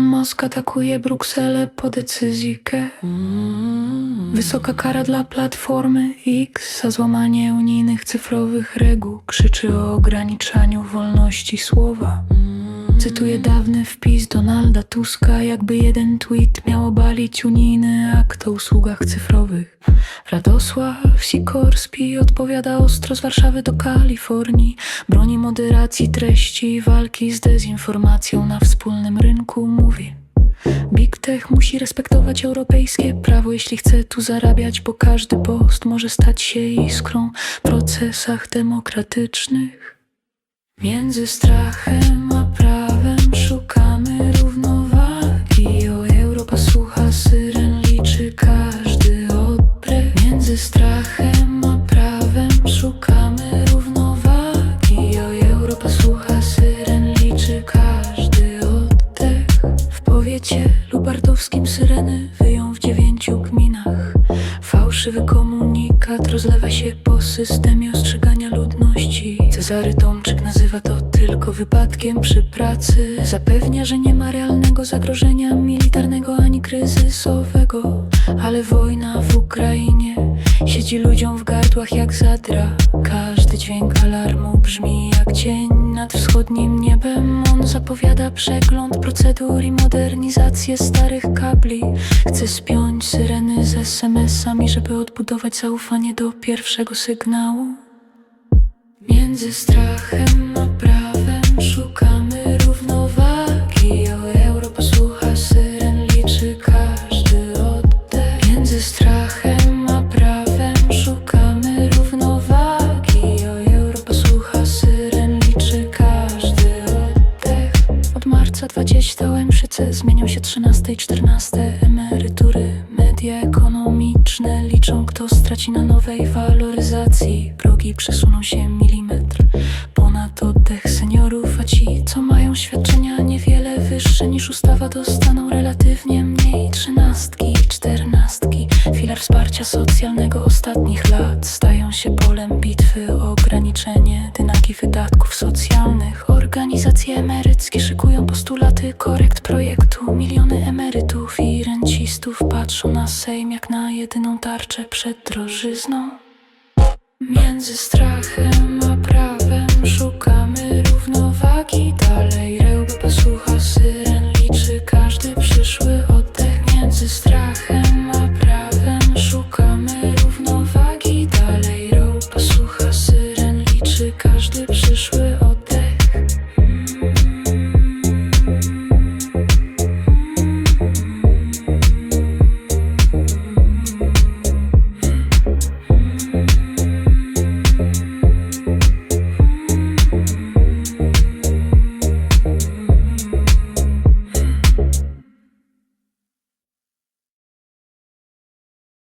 Mosk atakuje Brukselę po decyzji K. Wysoka kara dla Platformy X za złamanie unijnych cyfrowych reguł krzyczy o ograniczaniu wolności słowa. Cytuję dawny wpis Donalda Tuska, jakby jeden tweet miał obalić unijny akt o usługach cyfrowych. Radosław Sikorski odpowiada ostro z Warszawy do Kalifornii. Broni moderacji treści i walki z dezinformacją na wspólnym rynku, mówi. Big Tech musi respektować europejskie prawo, jeśli chce tu zarabiać, bo każdy post może stać się iskrą w procesach demokratycznych. Między strachem a dziewięciu gminach. Fałszywy komunikat rozlewa się po systemie ostrzegania ludności. Cezary Tomczyk nazywa to tylko wypadkiem przy pracy. Zapewnia, że nie ma realnego zagrożenia militarnego ani kryzysowego. Ale wojna w Ukrainie siedzi ludziom w gardłach jak zadra. Dźwięk alarmu brzmi jak cień nad wschodnim niebem. On zapowiada przegląd procedur i modernizację starych kabli. Chce spiąć syreny z SMS-ami, żeby odbudować zaufanie do pierwszego sygnału. Między strachem a prawem zmienią się 13 i 14 emerytury. Media ekonomiczne liczą, kto straci na nowej waloryzacji. Progi przesuną się milimetr ponad oddech seniorów, a ci, co mają świadczenia niewiele wyższe niż ustawa, dostaną relatywnie mniej. Trzynastki, czternastki, filar wsparcia socjalnego ostatnich lat stają się polem bitwy o ograniczenie dynamiki wydatków socjalnych. Organizacje emeryckie szykują postulaty korekt projektu na Sejm jak na jedyną tarczę przed drożyzną. Między strachem a prawem szukamy równowagi. Dalej rełby posłucha syren, liczy każdy przyszły oddech. Między strachem a prawem szukamy równowagi. Dalej rełby posłucha syren, liczy każdy przyszły